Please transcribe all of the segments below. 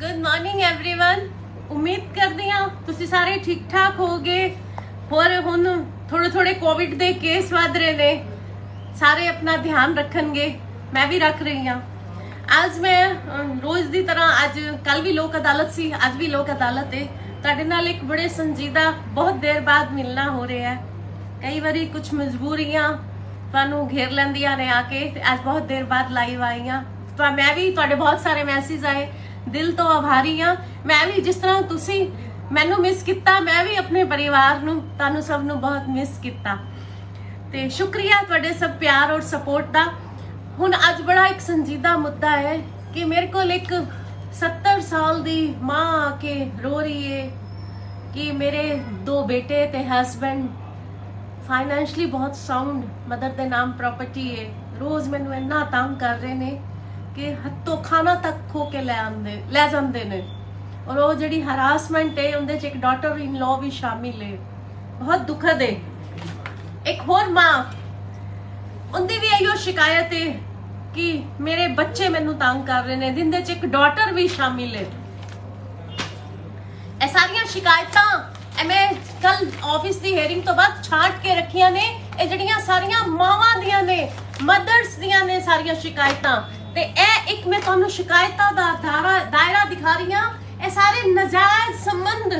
Good morning everyone ਉਮੀਦ ਕਰਦੀ ਹਾਂ ਤੁਸੀਂ ਸਾਰੇ ਠੀਕ ਠਾਕ ਹੋਗੇ ਹੋਰ ਹੁਣ ਥੋੜੇ ਥੋੜੇ ਕੋਵਿਡ ਦੇ ਕੇਸ ਵੱਧ ਰਹੇ ਨੇ ਸਾਰੇ ਆਪਣਾ ਧਿਆਨ ਰੱਖਣਗੇ ਮੈਂ ਵੀ ਰੱਖ ਰਹੀ ਹਾਂ ਅੱਜ ਮੈਂ ਅਮ, ਰੋਜ਼ ਦੀ ਤਰ੍ਹਾਂ ਅੱਜ ਕੱਲ ਵੀ ਲੋਕ ਅਦਾਲਤ ਸੀ ਅੱਜ ਵੀ ਲੋਕ ਅਦਾਲਤ ਹੈ ਤੁਹਾਡੇ ਨਾਲ ਇੱਕ ਬੜੇ ਸੰਜੀਦਾ ਬਹੁਤ ਦੇਰ ਬਾਅਦ ਮਿਲਣਾ ਹੋ ਰਿਹਾ ਹੈ ਕਈ ਵਾਰੀ ਕੁਝ ਮਜਬੂਰੀਆਂ ਤੁਹਾਨੂੰ ਘੇਰ ਲੈਂਦੀਆਂ ਨੇ ਆ ਕੇ ਤੇ ਅੱਜ ਬਹੁਤ ਦੇਰ ਬਾਅਦ ਲਾਈਵ ਆਈ ਹਾਂ ਤਾਂ ਮੈਂ ਵੀ ਤੁਹਾਡੇ ਬਹੁਤ ਸਾਰੇ ਮੈਸੇਜ ਆਏ ਦਿਲ ਤੋਂ ਆਭਾਰੀ ਹਾਂ। ਮੈਂ ਵੀ ਜਿਸ ਤਰ੍ਹਾਂ ਤੁਸੀਂ ਮੈਨੂੰ ਮਿਸ ਕੀਤਾ, ਮੈਂ ਵੀ ਆਪਣੇ ਪਰਿਵਾਰ ਨੂੰ, ਤੁਹਾਨੂੰ ਸਭ ਨੂੰ ਬਹੁਤ ਮਿਸ ਕੀਤਾ। ਤੇ ਸ਼ੁਕਰੀਆ ਤੁਹਾਡੇ ਸਭ ਪਿਆਰ ਔਰ ਸਪੋਰਟ ਦਾ। ਹੁਣ ਅੱਜ ਬੜਾ ਇੱਕ ਸੰਜੀਦਾ ਮੁੱਦਾ ਹੈ ਕਿ ਮੇਰੇ ਕੋਲ ਇੱਕ 70 ਸਾਲ ਦੀ ਮਾਂ ਆ ਕੇ ਰੋ ਰਹੀ ਹੈ ਕਿ ਮੇਰੇ ਦੋ ਬੇਟੇ ਤੇ ਹਸਬੰਡ ਫਾਈਨੈਂਸ਼ਲੀ ਬਹੁਤ ਸਾਊਂਡ ਮਦਰ ਦੇ ਨਾਮ ਪ੍ਰਾਪਰਟੀ ਹੈ ਰੋਜ਼ ਮੈਨੂੰ ਇੰਨਾ ਤੰਗ ਕਰ ਰਹੇ ਨੇ। ਕਿ ਹੱਥੋਂ ਖਾਣਾ ਤੱਕ ਖੋ ਕੇ ਲੈ ਆਉਂਦੇ, ਲੈ ਜਾਂਦੇ ਨੇ। ਔਰ ਉਹ ਜਿਹੜੀ ਹਰਾਸਮੈਂਟ ਹੈ, ਉਹਦੇ ਚ ਇੱਕ ਡਾਟਰ ਇਨ ਲਾਅ ਵੀ ਸ਼ਾਮਿਲ ਹੈ। ਬਹੁਤ ਦੁਖਦ ਹੈ। ਇੱਕ ਹੋਰ ਮਾਂ, ਉਹਦੀ ਵੀ ਇਹੋ ਸ਼ਿਕਾਇਤ ਹੈ ਕਿ ਮੇਰੇ ਬੱਚੇ ਮੈਨੂੰ ਤੰਗ ਕਰ ਰਹੇ ਨੇ, ਜਿੰਦੇ ਚ ਇੱਕ ਡਾਟਰ ਵੀ ਸ਼ਾਮਿਲ ਹੈ। ਇਹ ਸਾਰੀਆਂ ਸ਼ਿਕਾਇਤਾਂ ਇਹ ਕੱਲ ਆਫਿਸ ਦੀ ਹੇਰਿੰਗ ਤੋਂ ਬਾਅਦ ਛਾਂਟ ਕੇ ਰੱਖੀਆਂ ਨੇ। ਇਹ ਜਿਹੜੀਆਂ ਸਾਰੀਆਂ ਮਾਵਾਂ ਦੀਆਂ ਨੇ ਮਦਰਸ ਦੀਆਂ ਨੇ ਸਾਰੀਆਂ ਸ਼ਿਕਾਇਤਾਂ ਤੇ ਇਹ ਇੱਕ ਮੈਂ ਤੁਹਾਨੂੰ ਸ਼ਿਕਾਇਤਾਂ ਦਾ ਦਾਇਰਾ ਦਿਖਾ ਰਹੀ ਹਾਂ। ਇਹ ਸਾਰੇ ਨਜਾਇਜ਼ ਸੰਬੰਧ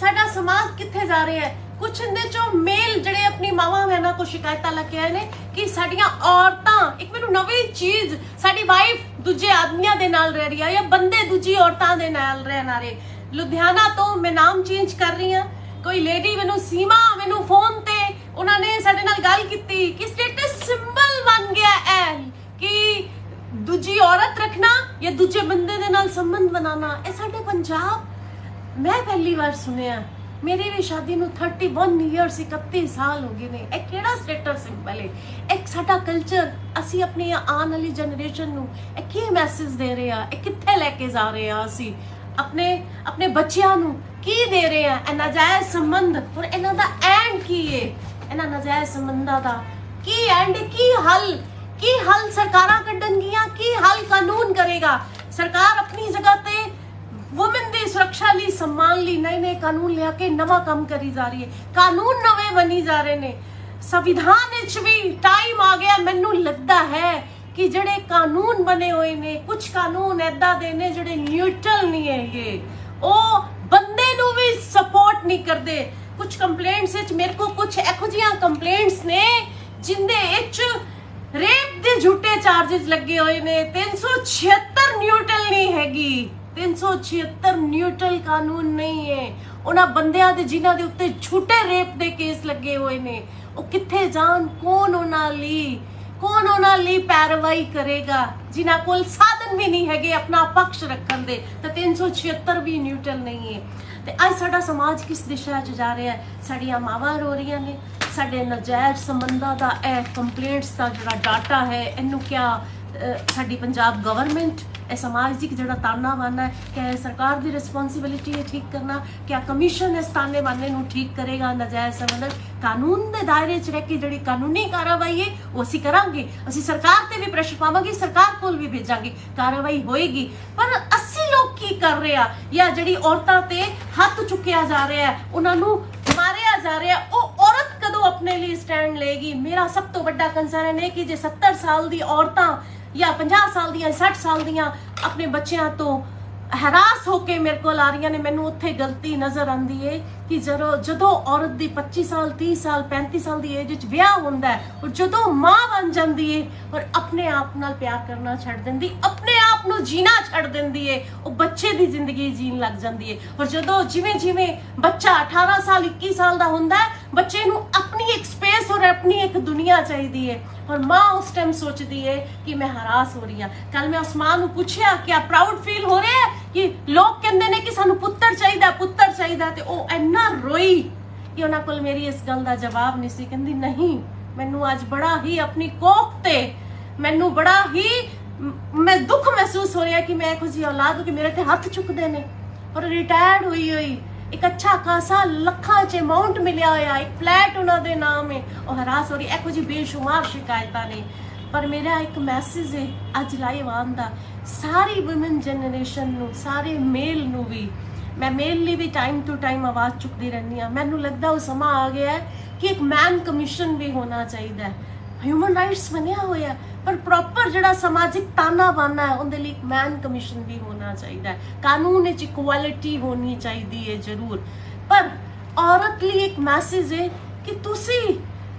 ਸਾਡਾ ਸਮਾਜ ਕਿੱਥੇ ਜਾ ਰਿਹਾ ਹੈ? ਕੁਛ ਇਹਦੇ ਚੋਂ ਮੇਲ ਜਿਹੜੇ ਆਪਣੀ ਮਾਵਾਂ ਭੈਣਾਂ ਕੋ ਸ਼ਿਕਾਇਤਾਂ ਲੈ ਕੇ ਆਏ ਨੇ ਕਿ ਸਾਡੀਆਂ ਔਰਤਾਂ ਇੱਕ ਮੈਨੂੰ ਨਵੀਂ ਚੀਜ਼ ਸਾਡੀ ਵਾਈਫ ਦੂਜੇ ਆਦਮੀਆਂ ਦੇ ਨਾਲ ਰਹਿ ਰਹੀ ਹੈ ਜਾਂ ਬੰਦੇ ਦੂਜੀ ਔਰਤਾਂ ਦੇ ਨਾਲ ਰਹਿਣ ਆ ਰਹੇ ਲੁਧਿਆਣਾ ਤੋਂ ਮੈਂ ਨਾਮ ਚੇਂਜ ਕਰ ਰਹੀ ਹਾਂ। ਕੋਈ ਲੇਡੀ ਮੈਨੂੰ ਸੀਮਾ ਮੈਨੂੰ ਫੋਨ ਤੇ ਉਹਨਾਂ ਨੇ ਸਾਡੇ ਨਾਲ ਗੱਲ ਕੀਤੀ ਕਿ ਸਟੇਟਸ ਸਿੰਬਲ ਬਣ ਗਿਆ ਹੈ ਕਿ ਦੂਜੀ ਔਰਤ ਰੱਖਣਾ ਜਾਂ ਦੂਜੇ ਬੰਦੇ ਦੇ ਨਾਲ ਸੰਬੰਧ ਬਣਾਉਣਾ, ਇਹ ਸਾਡੇ ਪੰਜਾਬ, ਮੈਂ ਪਹਿਲੀ ਵਾਰ ਸੁਣਿਆ ਮੇਰੀ ਵੀ ਸ਼ਾਦੀ ਨੂੰ 31 ਇਅਰਸ 31 ਸਾਲ ਹੋ ਗਏ ਨੇ। ਇਹ ਕਿਹੜਾ ਸਟੇਟਸ ਸਿੰਬਲ ਹੈ ਇੱਕ ਸਾਡਾ ਕਲਚਰ ਅਸੀਂ ਆਪਣੀ ਆਉਣ ਵਾਲੀ ਜਨਰੇਸ਼ਨ ਨੂੰ ਇਹ ਕੀ ਮੈਸੇਜ ਦੇ ਰਹੇ ਆ ਇਹ ਕਿੱਥੇ ਲੈ ਕੇ ਜਾ ਰਹੇ ਆ ਅਸੀਂ? ਆਪਣੇ ਆਪਣੇ ਬੱਚਿਆਂ ਨੂੰ ਕੀ ਦੇ ਰਹੇ ਆ ਇਹ ਨਾਜਾਇਜ਼ ਸੰਬੰਧ, ਔਰ ਇਹਨਾਂ ਦਾ ਐਂਡ ਕੀ ਹੈ ਇਹਨਾਂ ਨਾਜਾਇਜ਼ ਸੰਬੰਧਾਂ ਦਾ ਕੀ ਐਂਡ ਕੀ ਹੱਲ? ਕੀ ਹੱਲ ਸਰਕਾਰਾਂ ਕੱਢਣਗੀਆਂ? ਕੀ ਹੱਲ ਕਾਨੂੰਨ ਕਰੇਗਾ? ਸਰਕਾਰ ਆਪਣੀ ਜਗ੍ਹਾ ਤੇ ਵੁਮਨ ਦੀ ਸੁਰੱਖਿਆ ਲਈ, ਸਨਮਾਨ ਲਈ ਨਵੇਂ ਨਵੇਂ ਕਾਨੂੰਨ ਲਿਆ ਕੇ ਨਵਾਂ ਕੰਮ ਕਰੀ ਜਾ ਰਹੀ ਹੈ। ਕਾਨੂੰਨ ਨਵੇਂ ਬਣੀ ਜਾ ਰਹੇ ਨੇ। ਸੰਵਿਧਾਨ ਵਿੱਚ ਵੀ ਟਾਈਮ ਆ ਗਿਆ। ਮੈਨੂੰ ਲੱਗਦਾ ਹੈ ਕਿ ਜਿਹੜੇ ਕਾਨੂੰਨ ਬਣੇ ਹੋਏ ਨੇ ਕੁਝ ਕਾਨੂੰਨ ਐਦਾਂ ਦੇ ਨੇ ਜਿਹੜੇ ਨਿਊਟਰਲ ਨਹੀਂ ਹੈਗੇ। ਉਹ ਬੰਦੇ ਨੂੰ ਵੀ ਸਪੋਰਟ ਨਹੀਂ ਕਰਦੇ। ਕੁਝ ਕੰਪਲੇਂਟਸ ਵਿੱਚ ਮੇਰੇ ਕੋਲ ਕੁਝ ਇਹੋ ਜਿਹੀਆਂ ਕੰਪਲੇਂਟਸ ਨੇ, ਜਿੰਦੇ ਵਿੱਚ ਰੇਪ ਦੇ ਝੂਠੇ ਚਾਰजेस ਲੱਗੇ ਹੋਏ ਨੇ। 376 ਨਿਊਟਰਲ ਨਹੀਂ ਹੈਗੀ। 376 ਨਿਊਟਰਲ ਕਾਨੂੰਨ ਨਹੀਂ ਹੈ। ਉਹਨਾਂ ਬੰਦਿਆਂ ਦੇ ਜਿਨ੍ਹਾਂ ਦੇ ਉੱਤੇ ਝੂਠੇ ਰੇਪ ਦੇ ਕੇਸ ਲੱਗੇ ਹੋਏ ਨੇ। ਉਹ ਕਿੱਥੇ ਜਾਣ, ਕੌਣ ਉਹਨਾਂ ਲਈ? ਕੌਣ ਉਹਨਾਂ ਲਈ ਪੈਰਵਾਈ ਕਰੇਗਾ? ਜਿਨ੍ਹਾਂ ਕੋਲ ਸਾਧਨ ਵੀ ਨਹੀਂ ਹੈਗੇ ਆਪਣਾ ਪਕਸ਼ ਰੱਖਣ ਦੇ। ਤਾਂ 376 ਵੀ ਨਿਊਟਰਲ ਨਹੀਂ ਹੈ। ਤੇ ਅੱਜ ਸਾਡਾ ਸਮਾਜ ਕਿਸ ਦਿਸ਼ਾ 'ਚ ਜਾ ਰਿਹਾ ਹੈ? ਸਾਡੀਆਂ ਮਾਵਾਂ ਰੋ ਰਹੀਆਂ ਨੇ। ਸਾਡੇ ਨਜਾਇਜ਼ ਸੰਬੰਧਾਂ ਦਾ ਇਹ ਕੰਪਲੇਂਟਸ ਦਾ ਜਿਹੜਾ ਡਾਟਾ ਹੈ, ਇਹਨੂੰ ਕਿਆ ਸਾਡੀ ਪੰਜਾਬ ਗਵਰਨਮੈਂਟ ਇਹ ਸਮਾਜਿਕ ਜਿਹੜਾ ਤਾਨਾ ਬਾਨਾ ਕਿ ਸਰਕਾਰ ਦੀ ਰਿਸਪੌਂਸਿਬਿਲਿਟੀ ਹੈ ਠੀਕ ਕਰਨਾ, ਕਿ ਕਮਿਸ਼ਨ ਇਸ ਤਾਨੇ ਬਾਨੇ ਨੂੰ ਠੀਕ ਕਰੇਗਾ ਨਜਾਇਜ਼ ਸੰਬੰਧ ਕਾਨੂੰਨ ਦੇ ਦਾਇਰੇ 'ਚ ਰਹਿ ਕੇ ਜਿਹੜੀ ਕਾਨੂੰਨੀ ਕਾਰਵਾਈ ਹੈ, ਉਹ ਅਸੀਂ ਕਰਾਂਗੇ। ਅਸੀਂ ਸਰਕਾਰ ਤੇ ਵੀ ਪ੍ਰੈਸ਼ਰ ਪਾਵਾਂਗੇ, ਸਰਕਾਰ ਕੋਲ ਵੀ ਭੇਜਾਂਗੇ, ਕਾਰਵਾਈ ਹੋਏਗੀ। ਪਰ ਅਸੀਂ ਲੋਕ ਕੀ ਕਰ ਰਹੇ ਆ? ਜਾਂ ਜਿਹੜੀ ਔਰਤਾਂ ਤੇ ਹੱਥ ਚੁੱਕਿਆ ਜਾ ਰਿਹਾ ਹੈ, ਉਹਨਾਂ ਨੂੰ ਮਾਰਿਆ ਜਾ ਰਿਹਾ ਉਹ ਔਰਤ ਕਦੋਂ ਆਪਣੇ ਲਈ ਸਟੈਂਡ ਲਏਗੀ? ਮੇਰਾ ਸਭ ਤੋਂ ਵੱਡਾ ਕੰਸਰਨ ਹੈ ਕਿ ਜੇ 70 ਸਾਲ ਦੀ ਔਰਤਾਂ ਜਾਂ 50 ਸਾਲ ਦੀਆਂ 60 ਸਾਲ ਦੀਆਂ ਆਪਣੇ ਬੱਚਿਆਂ ਤੋਂ ਹਰਾਸ ਹੋ ਕੇ ਮੇਰੇ ਕੋਲ ਆ ਰਹੀਆਂ ਨੇ, ਮੈਨੂੰ ਉੱਥੇ ਗਲਤੀ ਨਜ਼ਰ ਆਂਦੀ ਏ ਕਿ ਜਦੋਂ ਜਦੋਂ ਔਰਤ ਦੀ 25 ਸਾਲ 30 ਸਾਲ 35 ਸਾਲ ਦੀ ਏਜ ਵਿੱਚ ਵਿਆਹ ਹੁੰਦਾ ਹੈ ਔਰ ਜਦੋਂ ਮਾਂ ਬਣ ਜਾਂਦੀ ਏ ਔਰ ਆਪਣੇ ਆਪ ਨਾਲ ਪਿਆਰ ਕਰਨਾ ਛੱਡ ਦਿੰਦੀ, ਆਪਣੇ ਆਪ ਨੂੰ ਜੀਣਾ ਛੱਡ ਦਿੰਦੀ ਏ, ਉਹ ਬੱਚੇ ਦੀ ਜ਼ਿੰਦਗੀ ਜੀਣ ਲੱਗ ਜਾਂਦੀ ਏ। ਔਰ ਜਦੋਂ ਜਿਵੇਂ ਜਿਵੇਂ ਬੱਚਾ 18 ਸਾਲ 21 ਸਾਲ ਦਾ ਹੁੰਦਾ ਹੈ, ਬੱਚੇ ਨੂੰ ਆਪਣੀ ਇੱਕ ਸਪੇਸ ਔਰ ਆਪਣੀ ਇੱਕ ਦੁਨੀਆ ਚਾਹੀਦੀ ਏ। ਔਰ ਮਾਂ ਉਸ ਟਾਈਮ ਸੋਚਦੀ ਏ ਕਿ ਮੈਂ ਹਰਾਸ ਹੋ ਰਹੀ ਆ। ਕੱਲ ਮੈਂ ਉਸ ਨੂੰ ਪੁੱਛਿਆ ਕਿ ਆ ਪ੍ਰਾਊਡ ਫੀਲ ਹੋ ਰਿਹਾ ਕਿ ਲੋਕ ਕਹਿੰਦੇ ਨੇ ਕਿ ਸਾਨੂੰ ਪੁੱਤਰ ਚਾਹੀਦਾ ਪੁੱਤਰ ਚਾਹੀਦਾ ਤੇ ਉਹ ਇੰਨਾ ਰੋਈ ਕਿ ਉਹਨਾਂ ਕੋਲ ਮੇਰੀ ਇਸ ਗੱਲ ਦਾ ਜਵਾਬ ਨਹੀਂ ਸੀ। ਕਹਿੰਦੀ, ਨਹੀਂ, ਮੈਨੂੰ ਅੱਜ ਬੜਾ ਹੀ ਆਪਣੀ ਕੋਖ ਤੇ ਮੈਨੂੰ ਬੜਾ ਹੀ ਮੈਂ ਦੁੱਖ ਮਹਿਸੂਸ ਹੋ ਰਿਹਾ ਕਿ ਮੈਂ ਇਹੋ ਜਿਹੀ ਔਲਾਦ ਕਿ ਮੇਰੇ ਤੇ ਹੱਥ ਚੁੱਕਦੇ ਨੇ। ਔਰ ਰਿਟਾਇਰਡ ਹੋਈ ਹੋਈ ਇੱਕ ਅੱਛਾ ਖਾਸਾ ਲੱਖਾਂ ਚ ਅਮਾਉਂਟ ਮਿਲਿਆ ਹੋਇਆ, ਇੱਕ ਫਲੈਟ ਉਹਨਾਂ ਦੇ ਨਾਮ ਹੈ। ਉਹ ਹਰਾਸ ਹੋ ਰਹੀ, ਇਹੋ ਜਿਹੀ ਬੇਸ਼ੁਮਾਰ ਸ਼ਿਕਾਇਤਾਂ ਨੇ। ਪਰ ਮੇਰਾ ਇੱਕ ਮੈਸੇਜ ਹੈ, ਅੱਜ ਲਾਈਵ ਆਉਣ ਦਾ। ਸਾਰੀ ਔਮਨ ਜਨਰੇਸ਼ਨ ਨੂੰ, ਸਾਰੇ ਮੇਲ ਨੂੰ ਵੀ। ਮੈਂ ਮੇਲ ਲਈ ਵੀ ਟਾਈਮ ਟੂ ਟਾਈਮ ਆਵਾਜ਼ ਚੁੱਕਦੀ ਰਹਿੰਦੀ ਆ ਮੈਨੂੰ ਲੱਗਦਾ ਉਹ ਸਮਾਂ ਆ ਗਿਆ ਹੈ ਕਿ ਇੱਕ ਮੈਨ ਕਮਿਸ਼ਨ ਵੀ ਹੋਣਾ ਚਾਹੀਦਾ ਹੈ। ਹਿਊਮਨ ਰਾਈਟਸ ਬਣਿਆ ਹੋਇਆ ਪਰ ਪ੍ਰੋਪਰ ਜਿਹੜਾ ਸਮਾਜਿਕ ਤਾਨਾ ਬਾਨਾ ਹੈ, ਉਹਦੇ ਲਈ ਮੈਨ ਕਮਿਸ਼ਨ ਵੀ ਹੋਣਾ ਚਾਹੀਦਾ ਹੈ। ਕਾਨੂੰਨ ਵਿੱਚ ਇਕੁਐਲਿਟੀ ਹੋਣੀ ਚਾਹੀਦੀ ਹੈ ਜ਼ਰੂਰ। ਪਰ ਔਰਤ ਲਈ ਇੱਕ ਮੈਸੇਜ ਹੈ ਕਿ ਤੁਸੀਂ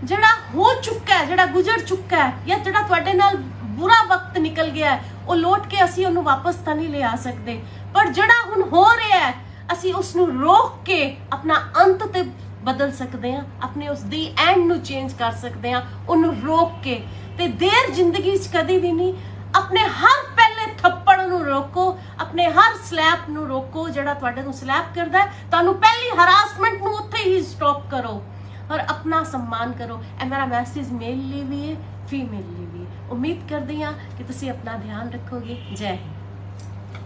ਜਿਹੜਾ ਹੋ ਚੁੱਕਾ ਹੈ, ਜਿਹੜਾ ਗੁਜ਼ਰ ਚੁੱਕਾ ਹੈ ਜਾਂ ਜਿਹੜਾ ਤੁਹਾਡੇ ਨਾਲ ਬੁਰਾ ਵਕਤ ਨਿਕਲ ਗਿਆ ਹੈ, ਉਹ ਲੋਟ ਕੇ ਅਸੀਂ ਉਹਨੂੰ ਵਾਪਸ ਤਾਂ ਨਹੀਂ ਲਿਆ ਸਕਦੇ। ਪਰ ਜਿਹੜਾ ਹੁਣ ਹੋ ਰਿਹਾ ਹੈ, ਅਸੀਂ ਉਸ ਨੂੰ ਰੋਕ ਕੇ ਆਪਣਾ ਅੰਤ ਤੇ ਬਦਲ ਸਕਦੇ ਆ ਆਪਣੇ ਉਸ ਦੀ ਐਂਡ ਨੂੰ ਚੇਂਜ ਕਰ ਸਕਦੇ ਆ ਉਹਨੂੰ ਰੋਕ ਕੇ। ਤੇ ਦੇਰ ਜ਼ਿੰਦਗੀ ਵਿੱਚ ਕਦੀ ਵੀ ਨਹੀਂ, ਆਪਣੇ ਹਰ ਪਹਿਲੇ ਥੱਪੜ ਨੂੰ ਰੋਕੋ, ਆਪਣੇ ਹਰ ਸਲੈਪ ਨੂੰ ਰੋਕੋ, ਜਿਹੜਾ ਤੁਹਾਡੇ ਨੂੰ ਸਲੈਪ ਕਰਦਾ ਤੁਹਾਨੂੰ ਪਹਿਲੀ ਹਰਾਸਮੈਂਟ ਨੂੰ ਉੱਥੇ ਹੀ ਸਟਾਪ ਕਰੋ। ਔਰ ਆਪਣਾ ਸਨਮਾਨ ਕਰੋ। ਇਹ ਮੇਰਾ ਮੈਸੇਜ ਮੇਲ ਲਈ ਵੀ ਹੈ ਫੀਮੇਲ ਲਈ ਵੀ ਉਮੀਦ ਕਰਦੀ ਹਾਂ ਕਿ ਤੁਸੀਂ ਆਪਣਾ ਧਿਆਨ ਰੱਖੋਗੇ। ਜੈ ਹਿੰਦ।